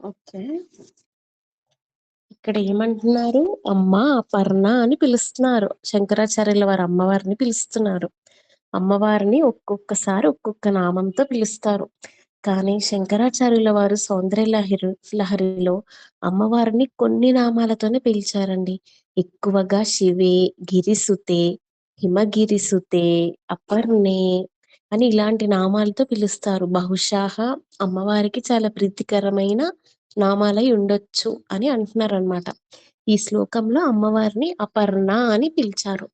Okay. ఇక్కడ ఏమంటున్నారు? అమ్మ అపర్ణ అని పిలుస్తున్నారు. శంకరాచార్యుల వారు అమ్మవారిని పిలుస్తున్నారు. అమ్మవారిని ఒక్కొక్కసారి ఒక్కొక్క నామంతో పిలుస్తారు. కానీ శంకరాచార్యుల వారు సౌందర్య లహరి లహరిలో అమ్మవారిని కొన్ని నామాలతోనే పిలిచారండి. ఎక్కువగా శివే గిరిసుతే హిమగిరిసుతే అపర్ణే అని ఇలాంటి నామాలతో పిలుస్తారు. బహుశాహ అమ్మవారికి చాలా ప్రీతికరమైన నామాలై ఉండొచ్చు అని అంటున్నారు అనమాట ఈ శ్లోకంలో అమ్మవారిని అపర్ణ అని పిలిచారు.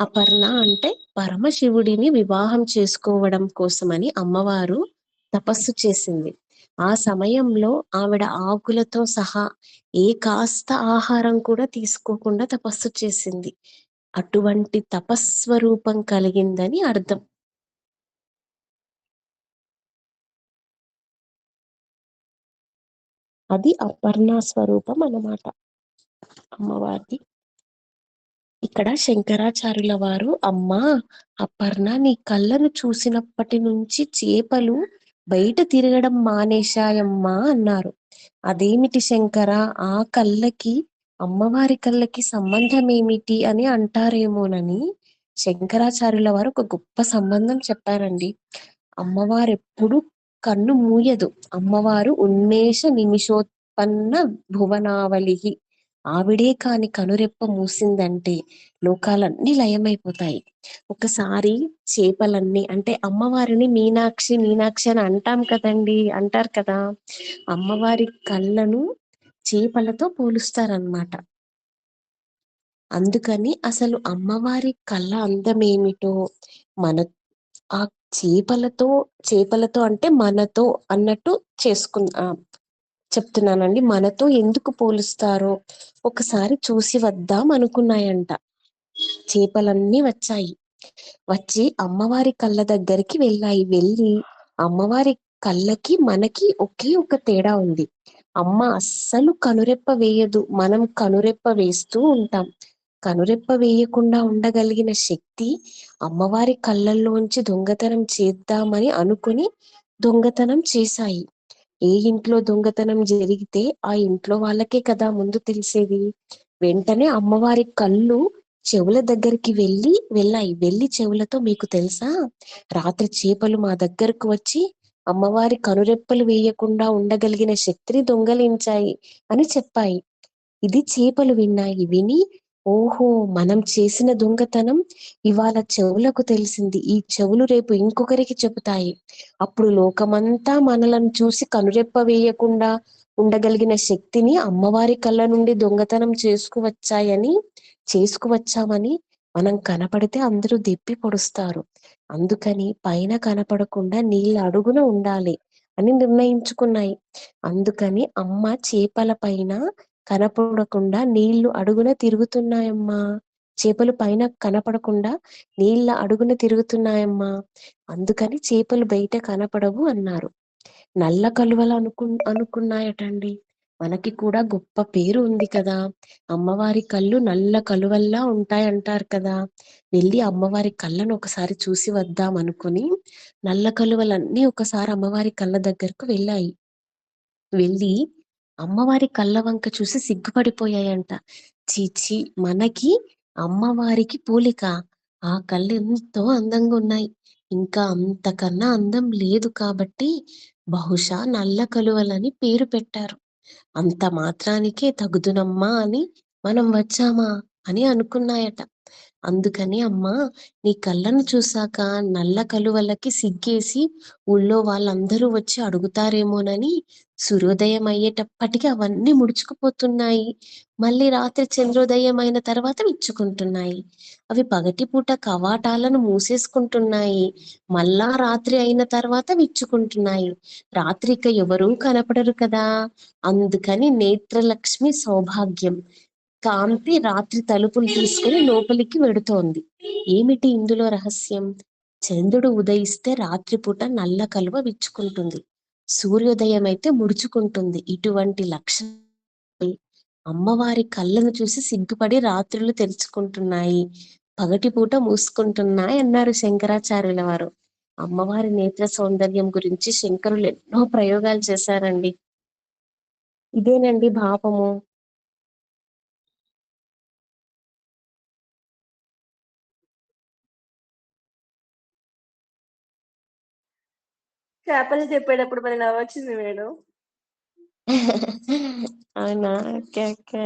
అపర్ణ అంటే పరమశివుడిని వివాహం చేసుకోవడం కోసమని అమ్మవారు తపస్సు చేసింది. ఆ సమయంలో ఆవిడ ఆకులతో సహా ఏ కాస్త ఆహారం కూడా తీసుకోకుండా తపస్సు చేసింది. అటువంటి తపస్వరూపం కలిగిందని అర్థం. అది అపర్ణ స్వరూపం అన్నమాట. అమ్మవారిది. ఇక్కడ శంకరాచార్యుల వారు అమ్మా అపర్ణ నీ కళ్ళను చూసినప్పటి నుంచి చేపలు బయట తిరగడం మానేశాయమ్మా అన్నారు. అదేమిటి శంకర ఆ కళ్ళకి అమ్మవారి కళ్ళకి సంబంధం ఏమిటి అని అంటారేమోనని శంకరాచార్యుల వారు ఒక గొప్ప సంబంధం చెప్పారండి. అమ్మవారు ఎప్పుడు కన్ను మూయదు. అమ్మవారు ఉన్మేష నిమిషోత్పన్న భువనావళి ఆవిడే కాని కనురెప్ప మూసిందంటే లోకాలన్నీ లయమైపోతాయి. ఒకసారి చేపలన్నీ అంటే అమ్మవారిని మీనాక్షి మీనాక్షి అని అంటాం కదండి అంటారు కదా. అమ్మవారి కళ్ళను చేపలతో పోలుస్తారనమాట అందుకని అసలు అమ్మవారి కళ్ళ అందమేమిటో మన ఆ చేపలతో చేపలతో అంటే మనతో అన్నట్టు చేసుకు చెప్తున్నానండి. మనతో ఎందుకు పోలుస్తారో ఒకసారి చూసి వద్దాం అనుకున్నాయంట. చేపలన్నీ వచ్చాయి. వచ్చి అమ్మవారి కళ్ళ దగ్గరికి వెళ్ళాయి. వెళ్ళి అమ్మవారి కళ్ళకి మనకి ఒకే ఒక తేడా ఉంది. అమ్మ అస్సలు కనురెప్ప వేయదు. మనం కనురెప్ప వేస్తూ ఉంటాం. కనురెప్ప వేయకుండా ఉండగలిగిన శక్తి అమ్మవారి కళ్ళల్లోంచి దొంగతనం చేద్దామని అనుకుని దొంగతనం చేశాయి. ఏ ఇంట్లో దొంగతనం జరిగితే ఆ ఇంట్లో వాళ్ళకే కదా ముందు తెలిసేది? వెంటనే అమ్మవారి కళ్ళు చెవుల దగ్గరికి వెళ్ళి వెళ్ళాయి. వెళ్ళి చెవులతో మీకు తెలుసా? రాత్రి చేపలు మా దగ్గరకు వచ్చి అమ్మవారి కనురెప్పలు వేయకుండా ఉండగలిగిన శక్తిని దొంగలించాయి అని చెప్పాయి. ఇది చేపలు విన్నాయి. విని ఓహో మనం చేసిన దొంగతనం ఇవాళ చెవులకు తెలిసింది. ఈ చెవులు రేపు ఇంకొకరికి చెబుతాయి. అప్పుడు లోకమంతా మనలను చూసి కనురెప్ప వేయకుండా ఉండగలిగిన శక్తిని అమ్మవారి కళ్ళ నుండి దొంగతనం చేసుకువచ్చాయని చేసుకువచ్చామని మనం కనపడితే అందరూ దెప్పి పొడుస్తారు. అందుకని పైన కనపడకుండా నీళ్ళ అడుగున ఉండాలి అని నిర్ణయించుకున్నాయి. అందుకని అమ్మ చేపల పైన కనపడకుండా నీళ్ళు అడుగున తిరుగుతున్నాయమ్మా. చేపలు పైన కనపడకుండా నీళ్ళ అడుగున తిరుగుతున్నాయమ్మా. అందుకని చేపలు బయట కనపడవు అన్నారు. నల్ల కలువలు అనుకు అనుకున్నాయటండి. మనకి కూడా గొప్ప పేరు ఉంది కదా. అమ్మవారి కళ్ళు నల్ల కలువల్లా ఉంటాయంటారు కదా. వెళ్ళి అమ్మవారి కళ్ళను ఒకసారి చూసి వద్దాం అనుకుని నల్ల కలువలన్నీ ఒకసారి అమ్మవారి కళ్ళ దగ్గరకు వెళ్ళాయి. వెళ్ళి అమ్మవారి కళ్ళ వంక చూసి సిగ్గుపడిపోయాయంట. చీచి మనకి అమ్మవారికి పోలిక. ఆ కళ్ళు ఎంతో అందంగా ఉన్నాయి. ఇంకా అంతకన్నా అందం లేదు కాబట్టి బహుశా నల్ల కలువలని పేరు పెట్టారు. అంత మాత్రానికే తగుదునమ్మా అని మనం వచ్చామా అని అనుకున్నాయట. అందుకని అమ్మా నీ కళ్ళను చూసాక నల్ల కలువలకి సిగ్గేసి ఊళ్ళో వాళ్ళందరూ వచ్చి అడుగుతారేమోనని సూర్యోదయం అయ్యేటప్పటికి అవన్నీ ముడుచుకుపోతున్నాయి. మళ్ళీ రాత్రి చంద్రోదయం అయిన తర్వాత విచ్చుకుంటున్నాయి. అవి పగటిపూట కవాటాలను మూసేసుకుంటున్నాయి. మళ్ళా రాత్రి అయిన తర్వాత విచ్చుకుంటున్నాయి. రాత్రి ఇక ఎవరూ కనపడరు కదా. అందుకని నేత్రలక్ష్మి సౌభాగ్యం. కాంతి రాత్రి తలుపులు తీసుకుని లోపలికి వెడుతోంది. ఏమిటి ఇందులో రహస్యం? చంద్రుడు ఉదయిస్తే రాత్రిపూట నల్ల కలువ విచ్చుకుంటుంది. సూర్యోదయం అయితే ముడుచుకుంటుంది. ఇటువంటి లక్షణం అమ్మవారి కళ్ళను చూసి సిగ్గుపడి రాత్రులు తెరుచుకుంటున్నాయి. పగటిపూట మూసుకుంటున్నాయి అన్నారు శంకరాచార్యుల వారు. అమ్మవారి నేత్ర సౌందర్యం గురించి శంకరులు ఎన్నో ప్రయోగాలు చేశారండి. ఇదేనండి భావము చేపలు చెప్పేటప్పుడు మరి నవ్వొచ్చింది మేడం. అవునా? Okay okay.